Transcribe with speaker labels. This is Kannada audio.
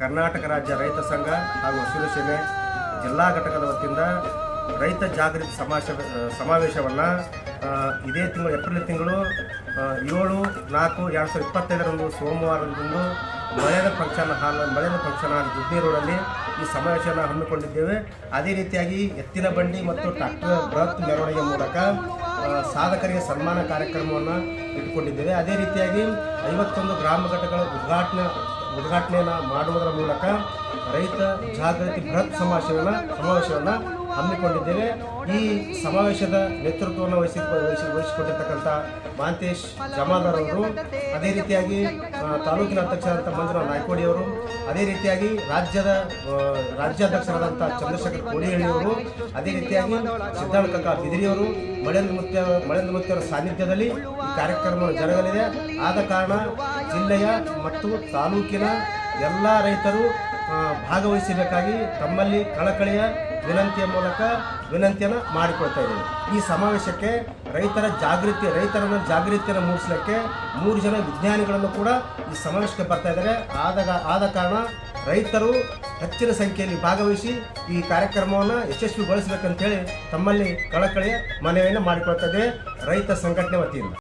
Speaker 1: ಕರ್ನಾಟಕ ರಾಜ್ಯ ರೈತ ಸಂಘ ಹಾಗೂ ಹಸಿರು ಸೇನೆ ಜಿಲ್ಲಾ ಘಟಕದ ವತಿಯಿಂದ ರೈತ ಜಾಗೃತಿ ಸಮಾವೇಶ ಸಮಾವೇಶವನ್ನು ಇದೇ ತಿಂಗಳು, ಏಪ್ರಿಲ್ ತಿಂಗಳು ಏಳು, ನಾಲ್ಕು, ಎರಡು ಸಾವಿರದ ಇಪ್ಪತ್ತೈದರಂದು, ಸೋಮವಾರದಂದು ಮಳೆಯ ಫಂಕ್ಷನ್ ಹಾಲ್ ಮಳೆಯ ಫಂಕ್ಷನ್ ಹಾಲ್ ದುಡ್ಡಿ ರೋಡಲ್ಲಿ ಈ ಸಮಾವೇಶವನ್ನು ಹಮ್ಮಿಕೊಂಡಿದ್ದೇವೆ. ಅದೇ ರೀತಿಯಾಗಿ ಎತ್ತಿನ ಬಂಡಿ ಮತ್ತು ಟ್ರಾಕ್ಟರ್ ಬೃಹತ್ ಮೆರವಣಿಗೆ ಮೂಲಕ ಸಾಧಕರಿಗೆ ಸನ್ಮಾನ ಕಾರ್ಯಕ್ರಮವನ್ನು ಇಟ್ಟುಕೊಂಡಿದ್ದೇವೆ. ಅದೇ ರೀತಿಯಾಗಿ ಐವತ್ತೊಂದು ಗ್ರಾಮ ಘಟಕಗಳ ಉದ್ಘಾಟನೆ ಉದ್ಘಾಟನೆಯನ್ನು ಮಾಡುವುದರ ಮೂಲಕ ರೈತ ಜಾಗೃತಿ ಬೃಹತ್ ಸಮಾವೇಶವನ್ನು ಸಮಾವೇಶವನ್ನು ಹಮ್ಮಿಕೊಂಡಿದ್ದೇವೆ. ಈ ಸಮಾವೇಶದ ನೇತೃತ್ವವನ್ನು ವಹಿಸಿ ವಹಿಸಿ ವಹಿಸಿಕೊಂಡಿರ್ತಕ್ಕಂಥ ಮಹಾಂತೇಶ್ ಜಮಾದಾರ್ ಅವರು, ಅದೇ ರೀತಿಯಾಗಿ ತಾಲೂಕಿನ ಅಧ್ಯಕ್ಷರಾದಂಥ ಮಂಜುನಾಥ್ ನಾಯ್ಕೋಡಿ ಅವರು, ಅದೇ ರೀತಿಯಾಗಿ ರಾಜ್ಯದ ರಾಜ್ಯಾಧ್ಯಕ್ಷರಾದಂಥ ಚಂದ್ರಶೇಖರ್ ಕೋಳಿಹಳ್ಳಿಯವರು ಅದೇ ರೀತಿಯಾಗಿ ಸಿದ್ಧಾರ್ಥ ಕಕ್ಕ ಬಿದಿರಿಯವರು ಮಳೆಂದ್ರ ಮುತ್ಯ ಮಳೆಂದ್ರ ಮುತ್ಯವರ ಸಾನ್ನಿಧ್ಯದಲ್ಲಿ ಈ ಕಾರ್ಯಕ್ರಮ ಜರುಗಲಿದೆ. ಆದ ಕಾರಣ ಜಿಲ್ಲೆಯ ಮತ್ತು ತಾಲೂಕಿನ ಎಲ್ಲ ರೈತರು ಭಾಗವಹಿಸಬೇಕಾಗಿ ತಮ್ಮಲ್ಲಿ ಕಳಕಳಿಯ ವಿನಂತಿಯ ಮೂಲಕ ವಿನಂತಿಯನ್ನು ಮಾಡಿಕೊಳ್ತಾ ಇದ್ದೀವಿ. ಈ ಸಮಾವೇಶಕ್ಕೆ ರೈತರ ಜಾಗೃತಿ, ರೈತರನ್ನು ಜಾಗೃತಿಯನ್ನು ಮೂಡಿಸಲಿಕ್ಕೆ ಮೂರು ಜನ ವಿಜ್ಞಾನಿಗಳನ್ನು ಕೂಡ ಈ ಸಮಾವೇಶಕ್ಕೆ ಬರ್ತಾ ಇದ್ದಾರೆ. ಆದ ಆದ ಕಾರಣ ರೈತರು ಹೆಚ್ಚಿನ ಸಂಖ್ಯೆಯಲ್ಲಿ ಭಾಗವಹಿಸಿ ಈ ಕಾರ್ಯಕ್ರಮವನ್ನು ಯಶಸ್ವಿಗೊಳಿಸಬೇಕಂತೇಳಿ ತಮ್ಮಲ್ಲಿ ಕಳಕಳಿಯ ಮನವಿಯನ್ನು ಮಾಡಿಕೊಳ್ತಾ ರೈತ ಸಂಘಟನೆ ವತಿಯಿಂದ.